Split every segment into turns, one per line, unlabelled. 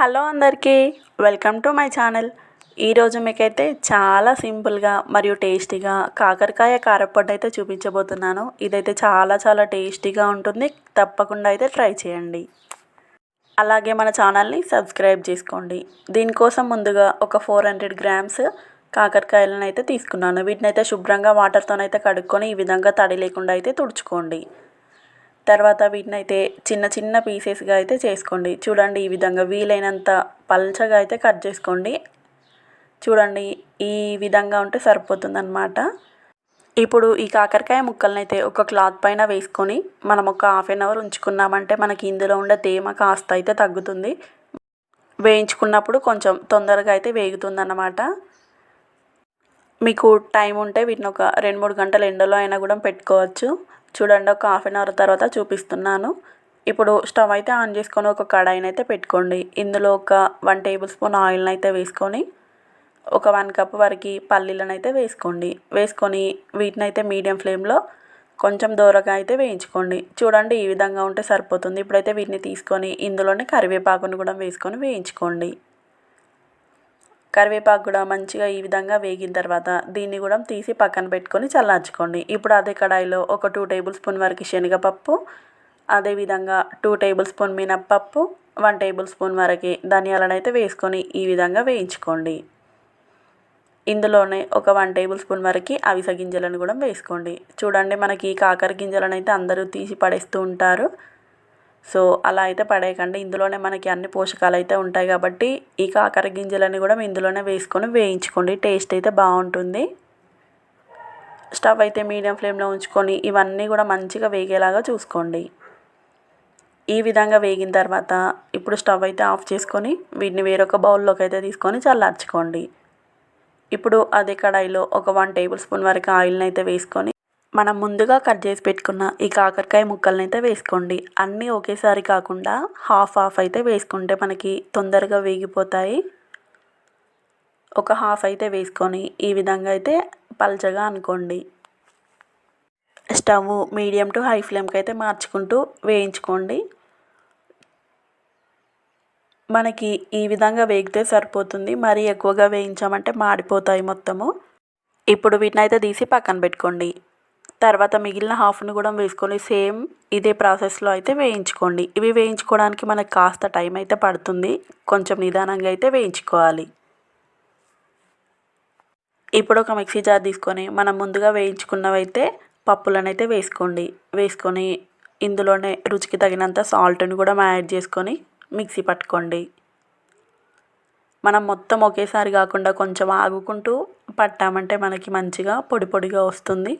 Hello అందరికీ welcome to my channel. ఈరోజు మీకైతే చాలా సింపుల్గా మరియు టేస్టీగా కాకరకాయ కారపొడి అయితే చూపించబోతున్నాను. ఇదైతే చాలా చాలా టేస్టీగా ఉంటుంది. తప్పకుండా అయితే ట్రై చేయండి. అలాగే మన ఛానల్ని సబ్స్క్రైబ్ చేసుకోండి. దీనికోసం ముందుగా ఒక ఫోర్ హండ్రెడ్ గ్రామ్స్ కాకరకాయలను అయితే తీసుకున్నాను. వీటిని అయితే శుభ్రంగా వాటర్తోనైతే కడుక్కొని ఈ విధంగా తడి లేకుండా అయితే తుడుచుకోండి. తర్వాత వీటిని అయితే చిన్న చిన్న పీసెస్గా అయితే చేసుకోండి. చూడండి ఈ విధంగా వీలైనంత పల్చగా అయితే కట్ చేసుకోండి. చూడండి ఈ విధంగా ఉంటే సరిపోతుందన్నమాట. ఇప్పుడు ఈ కాకరకాయ ముక్కలను అయితే ఒక క్లాత్ పైన వేసుకొని మనం ఒక హాఫ్ అన్ అవర్ ఉంచుకున్నామంటే మనకి ఇందులో ఉండే తేమ కాస్త అయితే తగ్గుతుంది. వేయించుకున్నప్పుడు కొంచెం తొందరగా అయితే వేగుతుందన్నమాట. మీకు టైం ఉంటే వీటిని ఒక రెండు మూడు గంటలు ఎండలో అయినా కూడా పెట్టుకోవచ్చు. చూడండి ఒక హాఫ్ అన్ అవర్ తర్వాత చూపిస్తున్నాను. ఇప్పుడు స్టవ్ అయితే ఆన్ చేసుకొని ఒక కడాయిని అయితే పెట్టుకోండి. ఇందులో ఒక వన్ టేబుల్ స్పూన్ ఆయిల్ని అయితే వేసుకొని ఒక వన్ కప్ వరకు పల్లీలను అయితే వేసుకోండి. వేసుకొని వీటిని అయితే మీడియం ఫ్లేమ్లో కొంచెం దూరగా అయితే వేయించుకోండి. చూడండి ఈ విధంగా ఉంటే సరిపోతుంది. ఇప్పుడైతే వీటిని తీసుకొని ఇందులోనే కరివేపాకును కూడా వేసుకొని వేయించుకోండి. కరివేపాకు కూడా మంచిగా ఈ విధంగా వేగిన తర్వాత దీన్ని కూడా తీసి పక్కన పెట్టుకొని చల్లార్చుకోండి. ఇప్పుడు అదే కడాయిలో ఒక టూ టేబుల్ స్పూన్ వరకు శనగపప్పు అదేవిధంగా టూ టేబుల్ స్పూన్ మినప్పప్పు వన్ టేబుల్ స్పూన్ వరకు ధనియాలను అయితే వేసుకొని ఈ విధంగా వేయించుకోండి. ఇందులోనే ఒక వన్ టేబుల్ స్పూన్ వరకు అవిసె గింజలను కూడా వేసుకోండి. చూడండి మనకి కాకర గింజలను అయితే అందరూ తీసి పడేస్తూ ఉంటారు. సో అలా అయితే పడేయకండి. ఇందులోనే మనకి అన్ని పోషకాలు అయితే ఉంటాయి కాబట్టి ఈ కాకర గింజలన్నీ కూడా ఇందులోనే వేసుకొని వేయించుకోండి. టేస్ట్ అయితే బాగుంటుంది. స్టవ్ అయితే మీడియం ఫ్లేమ్లో ఉంచుకొని ఇవన్నీ కూడా మంచిగా వేగేలాగా చూసుకోండి. ఈ విధంగా వేగిన తర్వాత ఇప్పుడు స్టవ్ అయితే ఆఫ్ చేసుకొని వీటిని వేరొక బౌల్లోకి అయితే తీసుకొని చల్లార్చుకోండి. ఇప్పుడు అదే కడాయిలో ఒక వన్ టేబుల్ స్పూన్ వరకు ఆయిల్ని అయితే వేసుకొని మనం ముందుగా కట్ చేసి పెట్టుకున్న ఈ కాకరకాయ ముక్కల్ని అయితే వేసుకోండి. అన్నీ ఒకేసారి కాకుండా హాఫ్ హాఫ్ అయితే వేసుకుంటే మనకి తొందరగా వేగిపోతాయి. ఒక హాఫ్ అయితే వేసుకొని ఈ విధంగా అయితే పల్చగా అనుకోండి. స్టవ్ మీడియం టు హై ఫ్లేమ్కి అయితే మార్చుకుంటూ వేయించుకోండి. మనకి ఈ విధంగా వేగితే సరిపోతుంది. మరీ ఎక్కువగా వేయించామంటే మాడిపోతాయి మొత్తము. ఇప్పుడు వీటిని అయితే తీసి పక్కన పెట్టుకోండి. తర్వాత మిగిలిన హాఫ్ను కూడా వేసుకొని సేమ్ ఇదే ప్రాసెస్లో అయితే వేయించుకోండి. ఇవి వేయించుకోవడానికి మనకు కాస్త టైం అయితే పడుతుంది. కొంచెం నిదానంగా అయితే వేయించుకోవాలి. ఇప్పుడు ఒక మిక్సీ జార్ తీసుకొని మనం ముందుగా వేయించుకున్నవైతే పప్పులను అయితే వేసుకోండి. వేసుకొని ఇందులోనే రుచికి తగినంత సాల్ట్ని కూడా యాడ్ చేసుకొని మిక్సీ పట్టుకోండి. మనం మొత్తం ఒకేసారి కాకుండా కొంచెం ఆగుకుంటూ పట్టామంటే మనకి మంచిగా పొడి పొడిగా వస్తుంది.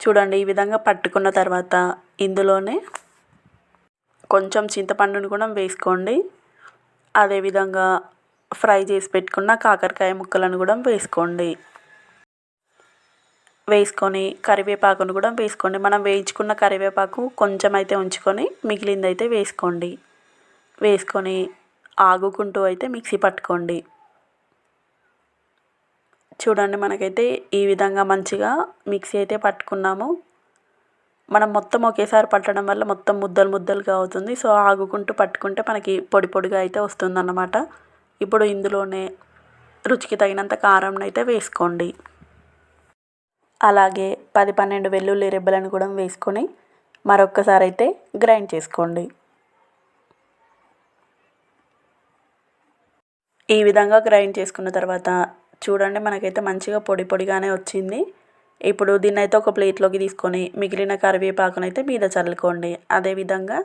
చూడండి ఈ విధంగా పట్టుకున్న తర్వాత ఇందులోనే కొంచెం చింతపండుని కూడా వేసుకోండి. అదేవిధంగా ఫ్రై చేసి పెట్టుకున్న కాకరకాయ ముక్కలను కూడా వేసుకోండి. వేసుకొని కరివేపాకును కూడా వేసుకోండి. మనం వేయించుకున్న కరివేపాకు కొంచెం అయితే ఉంచుకొని మిగిలింది అయితే వేసుకోండి. వేసుకొని ఆగుకుంటూ అయితే మిక్సీ పట్టుకోండి. చూడండి మనకైతే ఈ విధంగా మంచిగా మిక్సీ అయితే పట్టుకున్నాము. మనం మొత్తం ఒకేసారి పట్టడం వల్ల మొత్తం ముద్దలు ముద్దలుగా అవుతుంది. సో ఆగుకుంటూ పట్టుకుంటే మనకి పొడి పొడిగా అయితే వస్తుందన్నమాట. ఇప్పుడు ఇందులోనే రుచికి తగినంత కారం అయితే వేసుకోండి. అలాగే పది పన్నెండు వెల్లుల్లి రెబ్బలను కూడా వేసుకొని మరొక్కసారి అయితే గ్రైండ్ చేసుకోండి. ఈ విధంగా గ్రైండ్ చేసుకున్న తర్వాత చూడండి మనకైతే మంచిగా పొడి పొడిగానే వచ్చింది. ఇప్పుడు దీన్ని అయితే ఒక ప్లేట్లోకి తీసుకొని మిగిలిన కరివేపాకును అయితే మీద చల్లుకోండి. అదేవిధంగా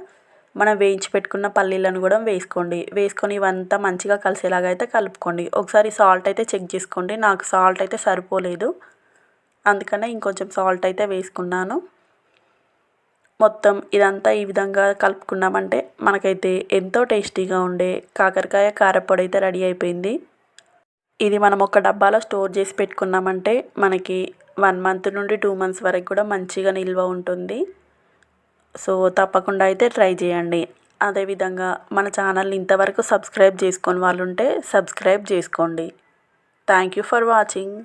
మనం వేయించి పెట్టుకున్న పల్లీలను కూడా వేసుకోండి. వేసుకొని ఇవంతా మంచిగా కలిసేలాగా అయితే కలుపుకోండి. ఒకసారి సాల్ట్ అయితే చెక్ చేసుకోండి. నాకు సాల్ట్ అయితే సరిపోలేదు. అందుకనే ఇంకొంచెం సాల్ట్ అయితే వేసుకున్నాను. మొత్తం ఇదంతా ఈ విధంగా కలుపుకున్నామంటే మనకైతే ఎంతో టేస్టీగా ఉండే కాకరకాయ కారపొడి అయితే రెడీ అయిపోయింది. ఇది మనం ఒక డబ్బాలో స్టోర్ చేసి పెట్టుకున్నామంటే మనకి వన్ మంత్ నుండి టూ మంత్స్ వరకు కూడా మంచిగా నిల్వ ఉంటుంది. సో తప్పకుండా అయితే ట్రై చేయండి. అదేవిధంగా మన ఛానల్ని ఇంతవరకు సబ్స్క్రైబ్ చేసుకొని వాళ్ళు ఉంటే సబ్స్క్రైబ్ చేసుకోండి. Thank you for watching